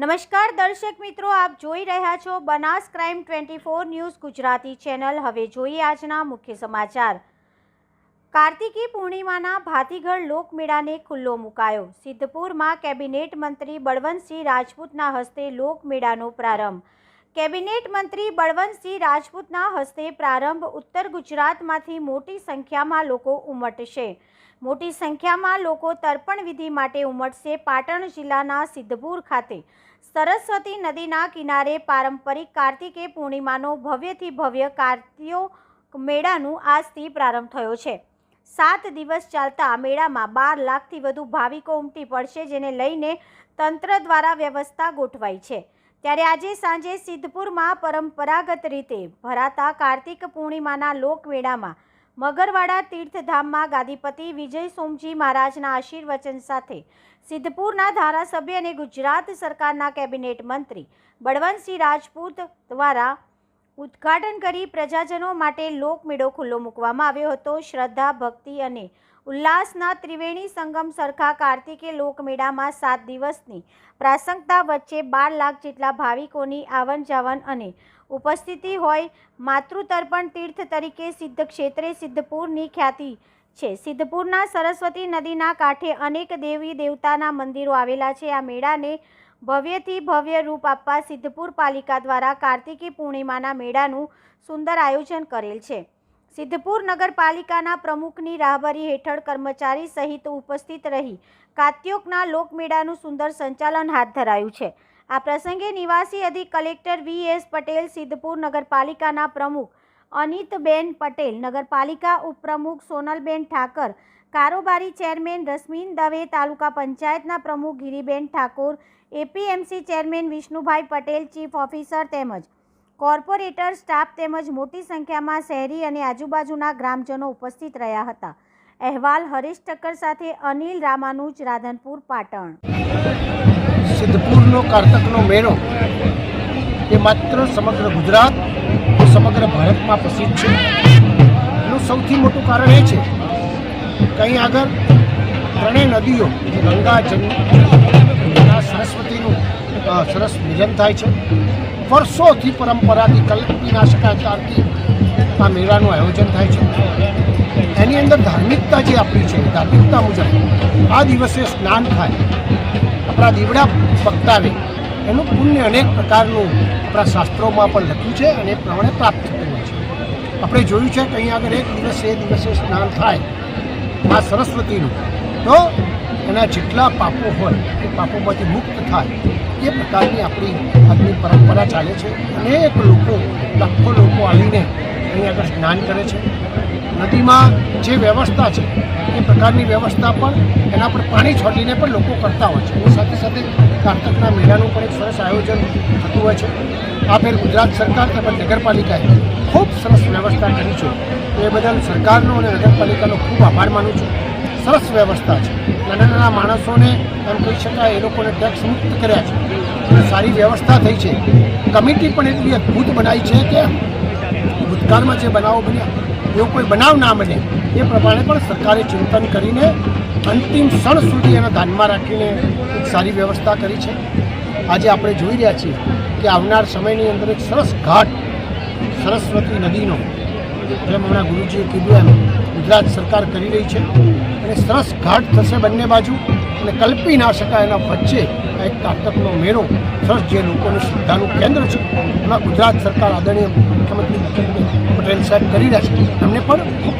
નમસ્કાર દર્શક મિત્રો, આપ જોઈ રહ્યા છો Banas crime twenty four news Gujarati channel. હવે જોઈએ આજના મુખ્ય સમાચાર. કાર્તિકી પૂર્ણિમાના ભાતીગઢ લોકમેળાને ખુલ્લો મુકાયો. સિદ્ધપુરમાં કેબિનેટ મંત્રી બળવંતસિંહ રાજપૂતના હસ્તે લોકમેળાનો પ્રારંભ. કેબિનેટ મંત્રી બળવંતસિંહ રાજપૂતના હસ્તે પ્રારંભ ઉત્તર ગુજરાતમાંથી મોટી સંખ્યામાં લોકો ઉમટશે. મોટી સંખ્યામાં લોકો તર્પણ વિધિ માટે ઉમટશે પાટણ જિલ્લાના સિદ્ધપુર ખાતે. સરસ્વતી નદીના કિનારે પારંપરિક કાર્તિકે પૂર્ણિમાનો ભવ્યથી ભવ્ય કાર્તિયો મેળાનું આજથી પ્રારંભ થયો છે. સાત દિવસ ચાલતા મેળામાં બાર લાખથી વધુ ભાવિકો ઉમટી પડશે, જેને લઈને તંત્ર દ્વારા વ્યવસ્થા ગોઠવાઈ છે. ત્યારે આજે સાંજે સિદ્ધપુરમાં પરંપરાગત રીતે ભરાતા કાર્તિક પૂર્ણિમાના લોકમેળામાં મગરવાડા તીર્થધામમાં ગાદીપતિ વિજય સોમજી મહારાજના આશીર્વચન સાથે સિદ્ધપુરના ધારાસભ્ય અને ગુજરાત સરકારના કેબિનેટ મંત્રી બળવંતસિંહ રાજપૂત દ્વારા ઉદ્ઘાટન કરી પ્રજાજનો માટે લોકમેળો ખુલ્લો મૂકવામાં આવ્યો હતો. શ્રદ્ધા, ભક્તિ અને ઉલ્લાસના ત્રિવેણી સંગમ સરખા કાર્તિકે લોકમેળામાં સાત દિવસની પ્રાસંગતા વચ્ચે બાર લાખ જેટલા ભાવિકોની આવન જાવન અને ઉપસ્થિતિ હોય માતૃતર્પણ તીર્થ તરીકે સિદ્ધ ક્ષેત્રે સિદ્ધપુરની ખ્યાતિ છે. સિદ્ધપુરના સરસ્વતી નદીના કાંઠે અનેક દેવી દેવતાના મંદિરો આવેલા છે. આ મેળાને ભવ્યથી ભવ્ય રૂપ આપવા સિદ્ધપુર પાલિકા દ્વારા કાર્તિકી પૂર્ણિમાના મેળાનું સુંદર આયોજન કરેલ છે. સિદ્ધપુર નગરપાલિકાના પ્રમુખની રાહબરી હેઠળ કર્મચારી સહિત ઉપસ્થિત રહી કાત્યોકના લોકમેળાનું સુંદર સંચાલન હાથ ધરાયું છે. આ પ્રસંગે નિવાસી અધિક collector V S Patel, Siddhpur નગરપાલિકાના પ્રમુખ અનિતબેન પટેલ, નગરપાલિકા ઉપપ્રમુખ સોનલબેન ઠાકર, કારોબારી ચેરમેન રશ્મિન દવે, તાલુકા પંચાયતના પ્રમુખ Giriben Thakor, APMC chairman Vishnubhai Patel, chief officer તેમજ કોર્પોરેટર સ્ટાફ તેમજ મોટી સંખ્યામાં શહેરી અને આજુબાજુના ગ્રામજનો ઉપસ્થિત રહ્યા હતા. અહેવાલ હરીશ ઠક્કર સાથે અનિલ રામાનુજ, રાધનપુર, પાટણ. સિદ્ધપુરનો કારતકનો મેળો એ માત્ર સમગ્ર ગુજરાત સમગ્ર ભારતમાં પ્રસિદ્ધ છે. એનું સૌથી મોટું કારણ એ છે કે અહીં આગળ ત્રણેય નદીઓ ગંગા જમના સરસ્વતીનું સરસ મિલન થાય છે. વર્ષોથી પરંપરાથી કલ્પી શકાય આ મેળાનું આયોજન થાય છે. એની અંદર ધાર્મિકતા જે આપણી છે, ધાર્મિકતા મુજબ આ દિવસે સ્નાન થાય. આપણા દીવડા પગતાવે એનું પુણ્ય અનેક પ્રકારનું આપણા શાસ્ત્રોમાં પણ લખ્યું છે અને એ પ્રમાણે પ્રાપ્ત થતું હોય છે. આપણે જોયું છે કે અહીં આગળ એક દિવસે, એ દિવસે સ્નાન થાય મા સરસ્વતીનું. તો એના જેટલા પાપો હોય, એ પાપોમાંથી મુક્ત થાય, એ પ્રકારની આપણી આજની પરંપરા ચાલે છે. અનેક લોકો, લાખો લોકો આવીને અહીં આગળ સ્નાન કરે છે. નદીમાં જે વ્યવસ્થા છે, એ પ્રકારની વ્યવસ્થા પણ એના પર પાણી છોડીને પણ લોકો કરતા હોય છે. એની સાથે સાથે કારતકના મેળાનું પણ એક સરસ આયોજન થતું હોય છે. આ ફેર ગુજરાત સરકાર તેમજ નગરપાલિકાએ ખૂબ સરસ વ્યવસ્થા કરી છે. એ બદલ સરકારનો અને નગરપાલિકાનો ખૂબ આભાર માનું છું. સરસ વ્યવસ્થા છે. નાના નાના માણસોને, એમ કહી શકાય, એ લોકોને ટેક્સ મુક્ત કર્યા છે. અને સારી વ્યવસ્થા થઈ છે. કમિટી પણ એટલી અદ્ભુત બનાવી છે કે ભૂતકાળમાં જે બનાવો બન્યા, એવો કોઈ બનાવ ના બને. એ પ્રમાણે પણ સરકારે ચિંતન કરીને અંતિમ ક્ષણ સુધી એના ધ્યાનમાં રાખીને એક સારી વ્યવસ્થા કરી છે. આજે આપણે જોઈ રહ્યા છીએ કે આવનાર સમયની અંદર એક સરસ ઘાટ સરસ્વતી નદીનો જેમ હમણાં ગુરુજીએ કીધું એમ, ગુજરાત સરકાર કરી રહી છે અને સરસ ઘાટ થશે બંને બાજુ અને કલ્પી ના શકાય એના વચ્ચે આ એક કારતકનો મેળો સરસ જે લોકોની શ્રદ્ધાનું કેન્દ્ર છે, એમાં ગુજરાત સરકાર આદરણીય મુખ્યમંત્રી પટેલ સાહેબ કરી રહ્યા છે. એમને પણ ખૂબ